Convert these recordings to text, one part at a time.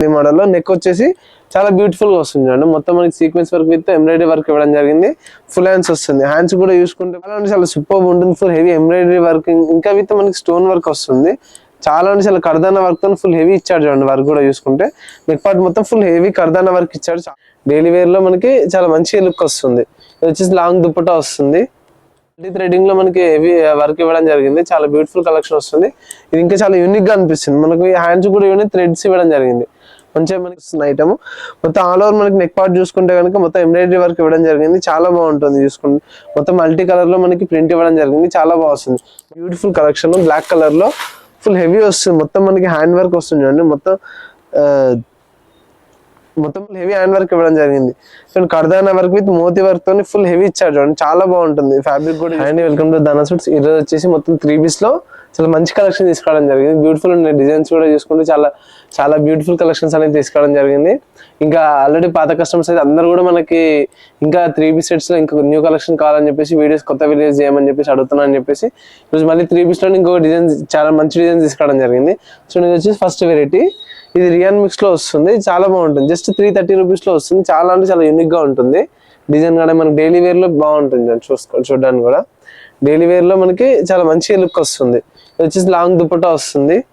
Model మోడల్లో neck వచ్చేసి చాలా బ్యూటిఫుల్గా వస్తుంది చూడండి. మొత్తం మనకి sequence work with embroidery work ఇవ్వడం జరిగింది. ఫుల్ హ్యాండ్స్ వస్తుంది. హ్యాండ్స్ కూడా చూసుకుంటే చాలా అంటే చాలా సూపర్ ఉంటుంది. ఫుల్ హెవీ ఎంబ్రాయిడరీ వర్క్ ఇంకా విత్ మనకి స్టోన్ వర్క్ వస్తుంది. చాలా అంటే చాలా కర్దాన వర్క్తో ఫుల్ హెవీ ఇచ్చాడు చూడండి వర్క్ కూడా చూసుకుంటే నెక్ పార్ట్ మొత్తం ఫుల్ హెవీ కర్దాన వర్క్ ఇచ్చాడు. డైలీ వేర్లో మనకి చాలా మంచి లుక్ వస్తుంది. ఇది వచ్చేసి లాంగ్ దుప్పటా వస్తుంది. థ్రెడింగ్లో మనకి హెవీ వర్క్ uh, ఇవ్వడం జరిగింది. చాలా బ్యూటిఫుల్ కలెక్షన్ వస్తుంది. ఇది ఇంకా చాలా యూనిక్గా అనిపిస్తుంది. మనకి హ్యాండ్స్ కూడా యూనిక్ థ్రెడ్స్ ఇవ్వడం జరిగింది. మంచిగా మనకి ఐటమ్ మొత్తం ఆల్ ఓవర్ మనకి నెక్ పార్ట్ చూసుకుంటే కనుక మొత్తం ఎంబ్రాయిడరీ వర్క్ ఇవ్వడం జరిగింది. చాలా బాగుంటుంది చూసుకుంటే. మొత్తం మల్టీ కలర్లో మనకి ప్రింట్ ఇవ్వడం జరిగింది. చాలా బాగుంది బ్యూటిఫుల్ కలెక్షన్ బ్లాక్ కలర్లో ఫుల్ హెవీ వస్తుంది. మొత్తం మనకి హ్యాండ్ వర్క్ వస్తుంది చూడండి. మొత్తం మొత్తం హెవీ హ్యాండ్ వర్క్ ఇవ్వడం జరిగింది. సో కర్దానా వర్క్ విత్ మోతీ వర్క్ తోని ఫుల్ హెవీ ఇచ్చారు చూడండి. చాలా బాగుంటుంది. ఫ్యాబ్రిక్ కూడా and welcome to Dhana suits ఈ రోజు వచ్చేసి మొత్తం త్రీ పీస్లో చాలా మంచి కలెక్షన్ తీసుకోవడం జరిగింది. బ్యూటిఫుల్ ఉన్నాయి. డిజైన్స్ కూడా చూసుకుంటే చాలా చాలా బ్యూటిఫుల్ కలెక్షన్స్ అనేది తీసుకోవడం జరిగింది. ఇంకా ఆల్రెడీ పాత కస్టమర్స్ అయితే అందరూ కూడా మనకి ఇంకా త్రీ బీ సెట్స్లో ఇంకా న్యూ కలెక్షన్ కావాలని చెప్పేసి వీడియోస్ కొత్త వీడియోస్ చేయమని చెప్పేసి అడుగుతున్నాను అని చెప్పేసి ఈరోజు మళ్ళీ త్రీ పీస్లో ఇంకొక డిజైన్ చాలా మంచి డిజైన్ తీసుకోవడం జరిగింది. సో నేను వచ్చేసి ఫస్ట్ వెరైటీ ఇది రియాన్ మిక్స్లో వస్తుంది. చాలా బాగుంటుంది. జస్ట్ త్రీ థర్టీ రూపీస్లో వస్తుంది. చాలా అంటే చాలా యూనిక్గా ఉంటుంది. డిజైన్ కూడా మనకి డైలీ వేర్లో బాగుంటుంది. చూసుకో చూడడానికి కూడా. డైలీ వేర్లో మనకి చాలా మంచి లుక్ వస్తుంది. వచ్చేసి లాంగ్ దుపట్టా వస్తుంది.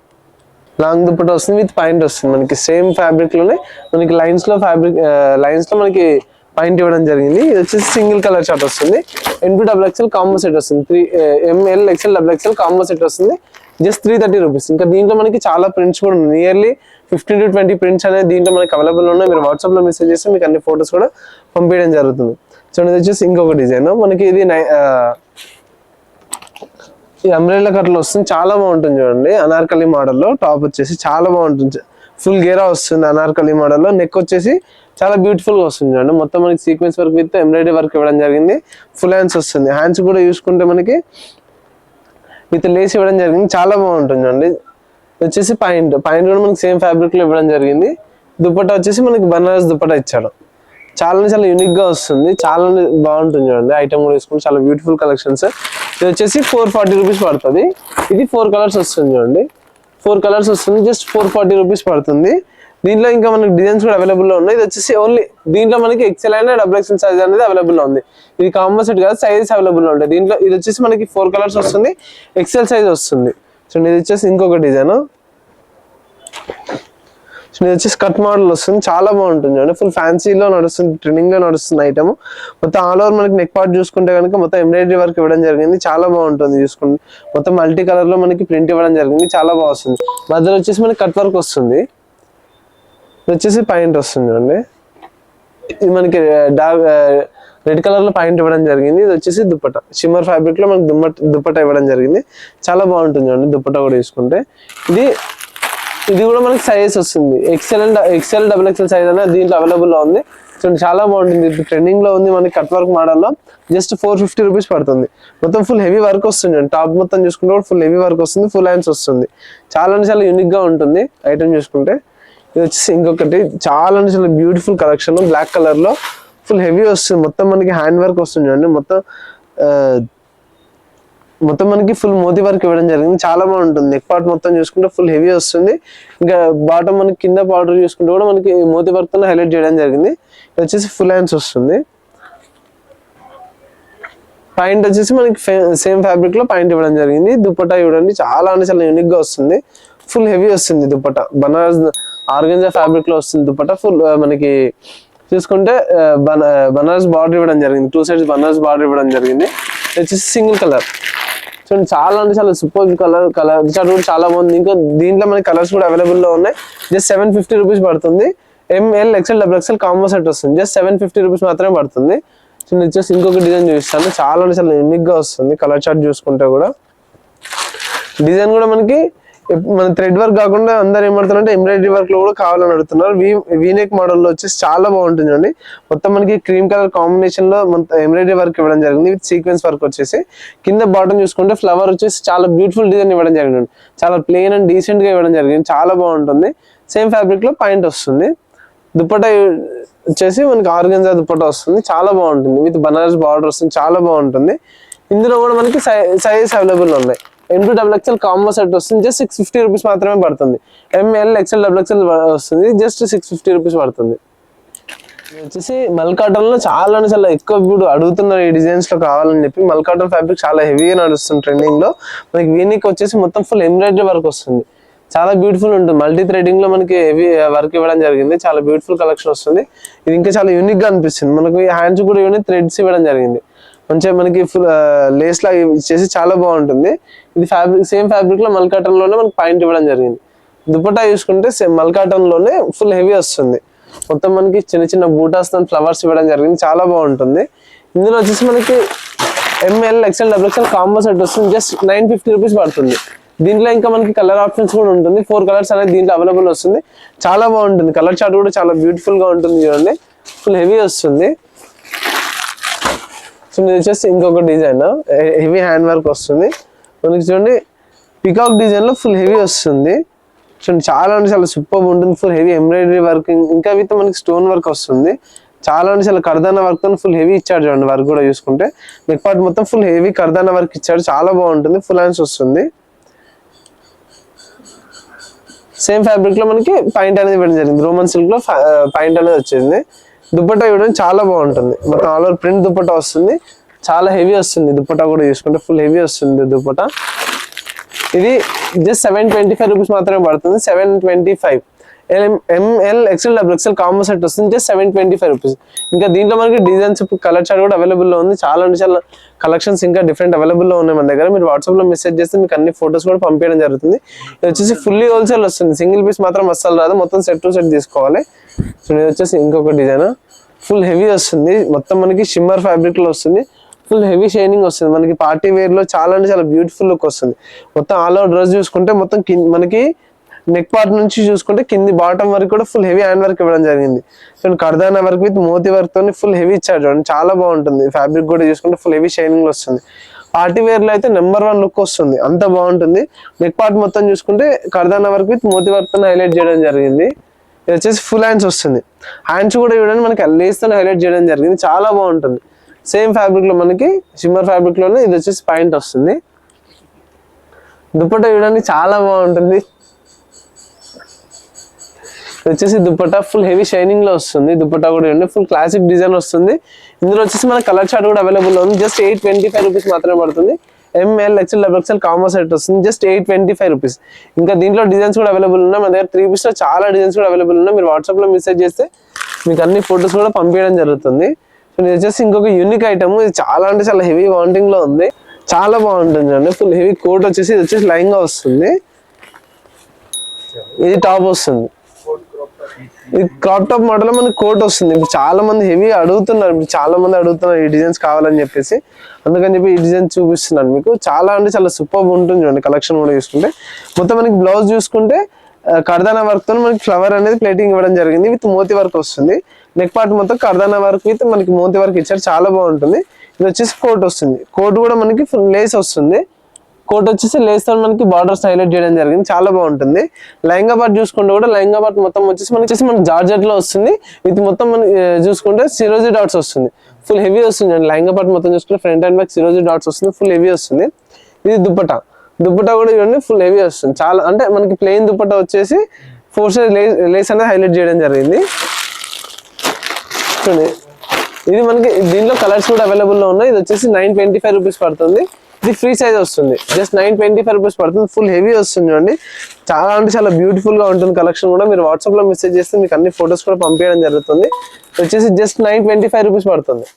లాంగ్ దుపట్టా వస్తుంది విత్ పాయింట్ వస్తుంది. మనకి సేమ్ ఫ్యాబ్రిక్లోనే మనకి లైన్స్లో ఫ్యాబ్రిక్ లైన్స్లో మనకి పాయింట్ ఇవ్వడం జరిగింది. ఇది వచ్చేసి సింగిల్ కలర్ షార్ట్ వస్తుంది. ఎన్పి డబుల్ ఎక్స్ఎల్ కాంబో సెట్ వస్తుంది. Three M L XL double XL combo set వస్తుంది. జస్ట్ త్రీ థర్టీ రూపీస్ ఇంకా దీంట్లో మనకి చాలా ప్రింట్స్ కూడా ఉన్నాయి. Nearly fifteen to twenty prints అనేది దీంట్లో మనకి అవైలబుల్ ఉన్నాయి. మీరు వాట్సాప్లో మెసేజ్ చేస్తే మీకు అన్ని ఫొటోస్ కూడా పంపించడం జరుగుతుంది. సో ఇది వచ్చేసి ఇంకొక డిజైన్ మనకి ఇది నై- ఈ అంబ్రెల్లా కట్లో వస్తుంది. చాలా బాగుంటుంది చూడండి. అనార్కలి మోడల్లో టాప్ వచ్చేసి చాలా బాగుంటుంది. ఫుల్ గేరా వస్తుంది అనార్కలి మోడల్లో నెక్ వచ్చేసి చాలా బ్యూటిఫుల్గా వస్తుంది చూడండి. మొత్తం మనకి sequence work with embroidery work ఇవ్వడం జరిగింది. ఫుల్ హ్యాండ్స్ వస్తుంది. హ్యాండ్స్ కూడా చూసుకుంటే మనకి విత్ లేస్ ఇవ్వడం జరిగింది. చాలా బాగుంటుంది చూడండి. వచ్చేసి పాయింట్ పాయింట్ కూడా మనకి సేమ్ ఫ్యాబ్రిక్లో ఇవ్వడం జరిగింది. దుపట్టా వచ్చేసి మనకి బనారస్ దుపట్టా ఇచ్చాడు. చాలా చాలా యూనిక్గా వస్తుంది. చాలా బాగుంటుంది చూడండి. ఐటమ్ కూడా తీసుకుంటే చాలా బ్యూటిఫుల్ కలెక్షన్స్ ఇది వచ్చేసి ఫోర్ ఫార్టీ రూపీస్ పడుతుంది. ఇది ఫోర్ కలర్స్ వస్తుంది చూడండి. ఫోర్ కలర్స్ వస్తుంది జస్ట్ ఫోర్ ఫార్టీ రూపీస్ పడుతుంది. దీంట్లో ఇంకా మనకి డిజైన్స్ కూడా అవైలబుల్లో ఉన్నాయి. ఇది వచ్చేసి ఓన్లీ దీంట్లో మనకి ఎక్సెల్ అయినా డబుల్ ఎక్సెల్ సైజ్ అనేది అవైలబుల్లో ఉంది. ఇది కాంబో సెట్ కాదు సైజెస్ అవైలబుల్లో ఉంటాయి. దీంట్లో ఇది వచ్చేసి మనకి ఫోర్ కలర్స్ వస్తుంది ఎక్సెల్ సైజ్ వస్తుంది. చూడండి ఇది వచ్చేసి ఇంకొక డిజైన్ సో ఇది వచ్చేసి కట్ మోడల్ వస్తుంది. చాలా బాగుంటుంది చూడండి. ఫుల్ ఫ్యాన్సీలో నడుస్తుంది ట్రెండింగ్ నడుస్తుంది ఐటమ్ మొత్తం ఆల్ ఓవర్ మనకి నెక్ పార్ట్ చూసుకుంటే కనుక మొత్తం ఎంబ్రాయిడరీ వర్క్ ఇవ్వడం జరిగింది. చాలా బాగుంటుంది చూసుకుంటే. మొత్తం మల్టీ కలర్లో మనకి ప్రింట్ ఇవ్వడం జరిగింది. చాలా బాగుంది మధ్యలో వచ్చేసి మనకి కట్ వర్క్ వస్తుంది. వచ్చేసి పాయింట్ వస్తుంది చూడండి. ఇది మనకి డార్క్ రెడ్ కలర్లో పాయింట్ ఇవ్వడం జరిగింది. ఇది వచ్చేసి దుప్పట. షిమ్మర్ ఫ్యాబ్రిక్లో మనకి దుమ్మట దుప్పట ఇవ్వడం జరిగింది. చాలా బాగుంటుంది చూడండి దుప్పట కూడా తీసుకుంటే. ఇది ఇది కూడా మనకి సైజ్ వస్తుంది. XL and XL double XL size అనేది దీంట్లో అవైలబుల్లో ఉంది. చూడండి చాలా బాగుంటుంది. ఇది ట్రెండింగ్లో ఉంది మనకి కట్ వర్క్ మోడల్లో జస్ట్ ఫోర్ ఫిఫ్టీ రూపీస్ పడుతుంది. మొత్తం ఫుల్ హెవీ వర్క్ వస్తుంది టాప్ మొత్తం చూసుకుంటే ఫుల్ హెవీ వర్క్ వస్తుంది ఫుల్ హ్యాండ్స్ వస్తుంది. చాలా అంటే చాలా యూనిక్గా ఉంటుంది ఐటమ్ చూసుకుంటే. ఇది వచ్చేసి ఇంకొకటి. చాలా అంటే చాలా బ్యూటిఫుల్ కలెక్షన్ బ్లాక్ కలర్లో ఫుల్ హెవీ వస్తుంది. మొత్తం మనకి హ్యాండ్ వర్క్ వస్తుంది చూడండి. మొత్తం మొత్తం మనకి ఫుల్ మోతీ వర్క్ ఇవ్వడం జరిగింది. చాలా బాగుంటుంది. నెక్ పార్ట్ మొత్తం చూసుకుంటే ఫుల్ హెవీ వస్తుంది. ఇంకా బాటమ్ మనకి కింద పౌడర్ చూసుకుంటే కూడా మనకి మోతీ వర్క్తో హైలైట్ చేయడం జరిగింది. ఇది వచ్చేసి ఫుల్ హ్యాండ్స్ వస్తుంది. పాయింట్ వచ్చేసి మనకి సేమ్ ఫ్యాబ్రిక్లో పాయింట్ ఇవ్వడం జరిగింది. దుప్పటా చూడండి. చాలా అంటే చాలా యూనిక్గా వస్తుంది. ఫుల్ హెవీ వస్తుంది దుప్పటా. బనారస్ ఆర్గంజా ఫ్యాబ్రిక్లో వస్తుంది దుప్పటా. ఫుల్ మనకి చూసుకుంటే బన బనారస్ బార్డర్ ఇవ్వడం జరిగింది. టూ సైడ్స్ బనారస్ బార్డర్ ఇవ్వడం జరిగింది. ఇది వచ్చేసి సింగిల్ కలర్. చూడండి చాలా అంటే చాలా సూపర్ కలర్ కలర్ చార్ట్ కూడా చాలా బాగుంది. ఇంకా దీంట్లో మనకి కలర్స్ కూడా అవైలబుల్లో ఉన్నాయి. జస్ట్ సెవెన్ ఫిఫ్టీ రూపీస్ పడుతుంది. M L XL double XL combo set వస్తుంది. జస్ట్ సెవెన్ ఫిఫ్టీ రూపీస్ మాత్రమే పడుతుంది. సో వచ్చేసి ఇంకొక డిజైన్ చూపిస్తాను. చాలా అంటే చాలా యూనిక్గా వస్తుంది. కలర్ చార్ట్ చూసుకుంటే కూడా. డిజైన్ కూడా మనకి మన థ్రెడ్ వర్క్ కాకుండా అందరు ఏమడుతున్నారంటే ఎంబ్రాయిడరీ వర్క్లో కూడా కావాలని అడుగుతున్నారు. వీ వీనెక్ మోడల్లో వచ్చేసి చాలా బాగుంటుంది అండి. మొత్తం మనకి క్రీమ్ కలర్ కాంబినేషన్లో మన ఎంబ్రాయిడరీ వర్క్ ఇవ్వడం జరిగింది. విత్ సీక్వెన్స్ వర్క్ వచ్చేసి కింద బాటమ్ చూసుకుంటే ఫ్లవర్ వచ్చేసి చాలా బ్యూటిఫుల్ డిజైన్ ఇవ్వడం జరిగింది చాలా ప్లెయిన్ అండ్ డీసెంట్గా ఇవ్వడం జరిగింది. చాలా బాగుంటుంది. సేమ్ ఫ్యాబ్రిక్లో పాయింట్ వస్తుంది. దుప్పటా వచ్చేసి మనకి ఆర్గంజా దుప్పటా వస్తుంది. చాలా బాగుంటుంది. విత్ బనారస్ బార్డర్ వస్తుంది. చాలా బాగుంటుంది. ఇందులో కూడా మనకి సైజెస్ అవైలబుల్ ఉన్నాయి. M to double XL combo set వస్తుంది. జస్ట్ సిక్స్ ఫిఫ్టీ రూపీస్ మాత్రమే పడుతుంది. M L XL double XL వస్తుంది. జస్ట్ సిక్స్ ఫిఫ్టీ రూపీస్ పడుతుంది. వచ్చేసి మల్కాటన్లో చాలా చాలా ఎక్కువ ఇప్పుడు అడుగుతున్నారు ఈ డిజైన్స్లో కావాలని చెప్పి. మల్కాటన్ ఫ్యాబ్రిక్ చాలా హెవీగా నడుస్తుంది ట్రెండింగ్లో మనకి వీనిక్ వచ్చేసి మొత్తం ఫుల్ ఎంబ్రాయిడరీ వర్క్ వస్తుంది. చాలా బ్యూటిఫుల్ ఉంటుంది. మల్టీ థ్రెడింగ్లో మనకి హెవీ వర్క్ ఇవ్వడం జరిగింది. చాలా బ్యూటిఫుల్ కలెక్షన్ వస్తుంది. ఇది ఇంకా చాలా యూనిక్గా అనిపిస్తుంది. మనకి హ్యాండ్స్ కూడా యూనిక్ థ్రెడ్స్ ఇవ్వడం జరిగింది. మంచిగా మనకి ఫుల్ లేస్ లాగా ఇచ్చేసి చాలా బాగుంటుంది. ఇది ఫ్యాబ్రిక్ సేమ్ ఫ్యాబ్రిక్లో మల్కాటన్లోనే మనకి పాయింట్ ఇవ్వడం జరిగింది. దుపట్టా చూసుకుంటే సేమ్ మల్కాటన్లోనే ఫుల్ హెవీ వస్తుంది. మొత్తం మనకి చిన్న చిన్న బూటాస్తో ఫ్లవర్స్ ఇవ్వడం జరిగింది. చాలా బాగుంటుంది. ఇందులో వచ్చేసి మనకి M L XL double XL combo set వస్తుంది. జస్ట్ నైన్ ఫిఫ్టీ రూపీస్ పడుతుంది. దీంట్లో ఇంకా మనకి కలర్ ఆప్షన్స్ కూడా ఉంటుంది. ఫోర్ కలర్స్ అనేది దీంట్లో అవైలబుల్ వస్తుంది. చాలా బాగుంటుంది. కలర్ చార్ట్ కూడా చాలా బ్యూటిఫుల్గా ఉంటుంది చూడండి. ఫుల్ హెవీ వస్తుంది. సో ఇది వచ్చేసి ఇంకొక డిజైన్ హెవీ హ్యాండ్ వర్క్ వస్తుంది. మనకి చూడండి పికాక్ డిజైన్లో ఫుల్ హెవీ వస్తుంది. చూడండి చాలా అంటే చాలా సూపర్ ఉంటుంది ఫుల్ హెవీ ఎంబ్రాయిడరీ వర్క్ ఇంకా విత్ మనకి స్టోన్ వర్క్ వస్తుంది. చాలా అంటే చాలా కర్దానా వర్క్తో ఫుల్ హెవీ ఇచ్చాడు చూడండి వర్క్ కూడా చూసుకుంటే. నెక్ పార్ట్ మొత్తం ఫుల్ హెవీ కర్దానా వర్క్ ఇచ్చాడు. చాలా బాగుంటుంది ఫుల్ హ్యాండ్స్ వస్తుంది. సేమ్ ఫ్యాబ్రిక్లో మనకి పాయింట్ అనేది ఇవ్వడం జరిగింది. రోమన్ సిల్క్లో పాయింట్ అనేది వచ్చింది. దుప్పటా ఇవ్వడం చాలా బాగుంటుంది. మొత్తం ఆల్ ఓవర్ ప్రింట్ దుప్పటా వస్తుంది. చాలా హెవీ వస్తుంది. దుప్పటా కూడా చూసుకుంటే ఫుల్ హెవీ వస్తుంది దుప్పటా ఇది just seven twenty five rupees మాత్రమే పడుతుంది. Seven twenty five M L XL double XL combo set వస్తుంది just seven twenty five rupees ఇంకా దీంట్లో మనకి డిజైన్స్ కలర్ చార్ట్ కూడా అవైలబుల్లో ఉంది. చాలా అంటే చాలా కలెక్షన్స్ ఇంకా డిఫరెంట్ అవైలబుల్లో ఉన్నాయి మన దగ్గర. మీరు వాట్సాప్లో మెసేజ్ చేస్తే మీకు అన్ని ఫొటోస్ కూడా పంపించడం జరుగుతుంది. ఇది వచ్చేసి ఫుల్లీ హోల్సేల్ వస్తుంది. సింగిల్ పీస్ మాత్రం అస్సలు రాదు. మొత్తం సెట్ టు సెట్ తీసుకోవాలి. సో ఇది వచ్చేసి ఇంకొక డిజైన్ ఫుల్ హెవీ వస్తుంది. మొత్తం మనకి షిమ్మర్ ఫ్యాబ్రిక్లో వస్తుంది. ఫుల్ హెవీ షైనింగ్ వస్తుంది. మనకి పార్టీ వేర్లో చాలా అంటే చాలా బ్యూటిఫుల్ లుక్ వస్తుంది. మొత్తం ఆల్ ఓవర్ డ్రెస్ చూసుకుంటే మొత్తం కింద మనకి నెక్ పార్ట్ నుంచి చూసుకుంటే కింది బాటం వరకు కూడా ఫుల్ హెవీ హ్యాండ్ వర్క్ ఇవ్వడం జరిగింది. చూడండి కర్దానా వర్క్ విత్ మోతి వర్క్ తోని ఫుల్ హెవీ ఇచ్చారు చూడండి చాలా బాగుంటుంది. ఫ్యాబ్రిక్ కూడా చూసుకుంటే ఫుల్ హెవీ షైనింగ్ వస్తుంది. పార్టీ వేర్లో అయితే నెంబర్ వన్ లుక్ వస్తుంది. అంత బాగుంటుంది. నెక్ పార్ట్ మొత్తం చూసుకుంటే కర్దానా వర్క్ విత్ మోతి వర్క్తో హైలైట్ చేయడం జరిగింది. ఇది వచ్చేసి ఫుల్ హ్యాండ్స్ వస్తుంది. హ్యాండ్స్ కూడా చూడండి మనకి లేస్ హైలైట్ చేయడం జరిగింది. చాలా బాగుంటుంది. సేమ్ ఫ్యాబ్రిక్లో మనకి షిమ్మర్ ఫ్యాబ్రిక్లోనే ఇది వచ్చేసి పాయింట్ వస్తుంది. దుప్పట చూడండి చాలా బాగుంటుంది. ఇది వచ్చేసి దుప్పటా ఫుల్ హెవీ షైనింగ్లో వస్తుంది. దుప్పటా కూడా ఉంది ఫుల్ క్లాసిక్ డిజైన్ వస్తుంది. ఇందులో వచ్చేసి మన కలర్ చార్ట్ కూడా అవైలబుల్ ఉంది. Just eight twenty five rupees మాత్రమే పడుతుంది. M L XL double XL combo set వస్తుంది. Just eight twenty five rupees ఇంకా దీంట్లో డిజైన్స్ కూడా అవైలబుల్ ఉన్నాయి. మన దగ్గర త్రీ పీస్లో చాలా డిజైన్స్ కూడా అవైలబుల్ ఉన్నాయి. మీరు వాట్సాప్లో మెసేజ్ చేస్తే మీకు అన్ని ఫొటోస్ కూడా పంపించడం జరుగుతుంది. సో ఇది వచ్చేసి ఇంకొక యూనిక్ ఐటమ్ ఇది చాలా అంటే చాలా హెవీ వాంటింగ్లో ఉంది. చాలా బాగుంటుంది అండి. ఫుల్ హెవీ కోట్ వచ్చేసి ఇది వచ్చేసి లైన్గా వస్తుంది. ఇది టాప్ వస్తుంది. ఇది క్రాప్ టాప్ మోడల్ మనకి కోట్ వస్తుంది. ఇప్పుడు చాలా మంది హెవీ అడుగుతున్నారు. ఇప్పుడు చాలా మంది అడుగుతున్నారు ఈ డిజైన్స్ కావాలని చెప్పేసి. అందుకని చెప్పి ఈ డిజైన్ చూపిస్తున్నాను మీకు. చాలా అంటే చాలా సూపర్ ఉంటుంది చూడండి. కలెక్షన్ కూడా చూసుకుంటే. మొత్తం మనకి బ్లౌజ్ చూసుకుంటే కర్దానా వర్క్తో మనకి ఫ్లవర్ అనేది ప్లేటింగ్ ఇవ్వడం జరిగింది విత్ మోతి వర్క్ వస్తుంది. నెక్ పార్ట్ మొత్తం కర్దానా వర్క్ విత్ మనకి మోతి వర్క్ ఇచ్చారు. చాలా బాగుంటుంది. ఇది వచ్చేసి కోట్ వస్తుంది. కోట్ కూడా మనకి ఫుల్ లేస్ వస్తుంది. కోట్ వచ్చేసి లేస్ మనకి బార్డర్స్ హైలైట్ చేయడం జరిగింది. చాలా బాగుంటుంది. లెహంగా పార్ట్ చూసుకుంటే కూడా లెహంగా పార్ట్ మొత్తం వచ్చేసి మనకి వచ్చేసి మనకి జార్జెట్లో వస్తుంది. ఇది మొత్తం మనకి చూసుకుంటే సిరోజీ డాట్స్ వస్తుంది. ఫుల్ హెవీ వస్తుంది అండి. లెహంగా పార్ట్ మొత్తం చూసుకుంటే ఫ్రంట్ అండ్ బ్యాక్ సిరోజీ డాట్స్ వస్తుంది. ఫుల్ హెవీ వస్తుంది. ఇది దుప్పటా. దుప్పటా కూడా చూడండి ఫుల్ హెవీ వస్తుంది. చాలా అంటే మనకి ప్లెయిన్ దుప్పటా వచ్చేసి ఫోర్ సైజ్ లేస్ అనేది హైలైట్ చేయడం జరిగింది. చూడండి. ఇది మనకి దీంట్లో కలర్స్ కూడా అవైలబుల్లో ఉన్నాయి. ఇది వచ్చేసి నైన్ ట్వంటీ ఫైవ్ రూపీస్ పడుతుంది. ఇది ఫ్రీ సైజ్ వస్తుంది. Just nine twenty five rupees పడుతుంది. ఫుల్ హెవీ వస్తుంది చూడండి. చాలా అంటే చాలా బ్యూటిఫుల్గా ఉంటుంది కలెక్షన్ కూడా. మీరు వాట్సాప్లో మెసేజ్ చేస్తే మీకు అన్ని ఫొటోస్ కూడా పంపించడం జరుగుతుంది. వచ్చేసి just nine twenty five rupees పడుతుంది.